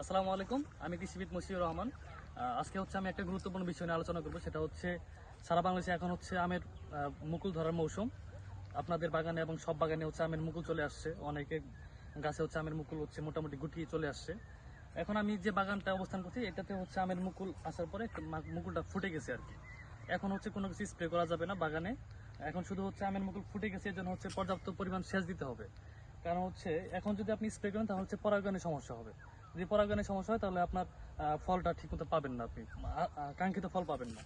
আসসালামু আলাইকুম। আমি কৃষিবিদ মশিউর রহমান। আজকে হচ্ছে আমি একটা গুরুত্বপূর্ণ বিষয় নিয়ে আলোচনা করব। সেটা হচ্ছে সারা বাংলাদেশে এখন হচ্ছে আমের মুকুল ধরার মৌসুম। আপনাদের বাগানে এবং সব বাগানে হচ্ছে আমের মুকুল চলে আসছে। অনেকে গাছে হচ্ছে আমের মুকুল হচ্ছে মোটামুটি গুটিয়ে চলে আসছে। এখন আমি যে বাগানটা অবস্থান করছি, এটাতে হচ্ছে আমের মুকুল আসার পরে মুকুলটা ফুটে গেছে আর কি। এখন হচ্ছে কোনো কিছু স্প্রে করা যাবে না বাগানে। এখন শুধু হচ্ছে আমের মুকুল ফুটে গেছে এর জন্য হচ্ছে পর্যাপ্ত পরিমাণ সেচ দিতে হবে। কারণ হচ্ছে, এখন যদি আপনি স্প্রে করেন, তাহলে হচ্ছে পরাগণের সমস্যা হবে। যদি পরাগণের সমস্যা হয়, তাহলে আপনার ফলটা ঠিকমতো পাবেন না আপনি। কাঙ্ক্ষিত ফল পাবেন না।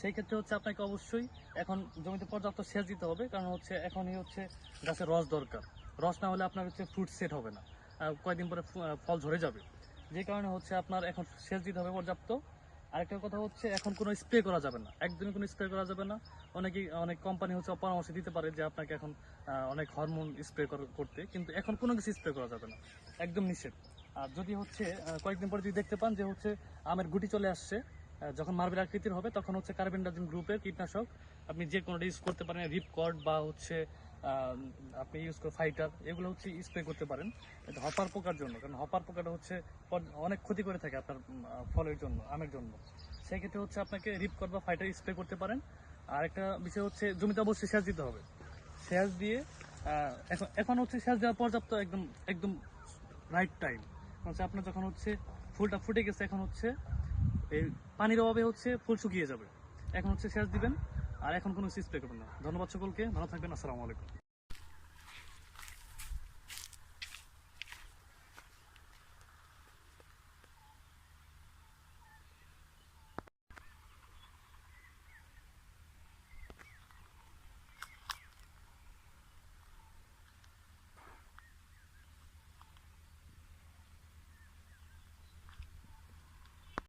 সেই ক্ষেত্রে হচ্ছে আপনাকে অবশ্যই এখন জমিতে পর্যাপ্ত সেচ দিতে হবে, কারণ হচ্ছে এখনই হচ্ছে গাছের রস দরকার। রস না হলে আপনার হচ্ছে ফ্রুট সেট হবে না। কয়েকদিন পরে ফল ঝরে যাবে। যে কারণে হচ্ছে আপনার এখন সেচ দিতে হবে পর্যাপ্ত। আরেকটা কথা হচ্ছে, এখন কোনো স্প্রে করা যাবে না। একদমই কোনো স্প্রে করা যাবে না। অনেকেই, অনেক কোম্পানি হচ্ছে পরামর্শ দিতে পারে যে আপনাকে এখন অনেক হরমোন স্প্রে করতে। কিন্তু এখন কোনো কিছু স্প্রে করা যাবে না। একদম নিষেধ। আর যদি হচ্ছে কয়েকদিন পরে যদি দেখতে পান যে হচ্ছে আমের গুটি চলে আসছে যখন মার্বেল আকৃতির হবে, তখন হচ্ছে কার্বেন্ডাজিন গ্রুপের কীটনাশক আপনি যে কোনোটা ইউজ করতে পারেন রিপকর্ড বা হচ্ছে আপনি ইউজ করে ফাইটার এগুলো হচ্ছে স্প্রে করতে পারেন। এটা হপার পোকার জন্য, কারণ হপার পোকাটা হচ্ছে অনেক ক্ষতি করে থাকে আপনার ফলের জন্য, আমের জন্য। সেই ক্ষেত্রে হচ্ছে আপনাকে রিপকর্ড বা ফাইটার স্প্রে করতে পারেন। আর একটা বিষয় হচ্ছে, জমিতে অবশ্যই সেচ দিতে হবে। সেচ দিয়ে এখন এখন হচ্ছে সেচ দেওয়া পর্যাপ্ত একদম একদম রাইট টাইম হচ্ছে আপনার যখন হচ্ছে ফুলটা ফুটে গেছে, এখন হচ্ছে এই পানির অভাবে হচ্ছে ফুল শুকিয়ে যাবে। এখন হচ্ছে সেচ দিবেন, আর এখন কোনো স্প্রে করবেন না। ধন্যবাদ সকলকে, ভালো থাকবেন, আসসালামু আলাইকুম।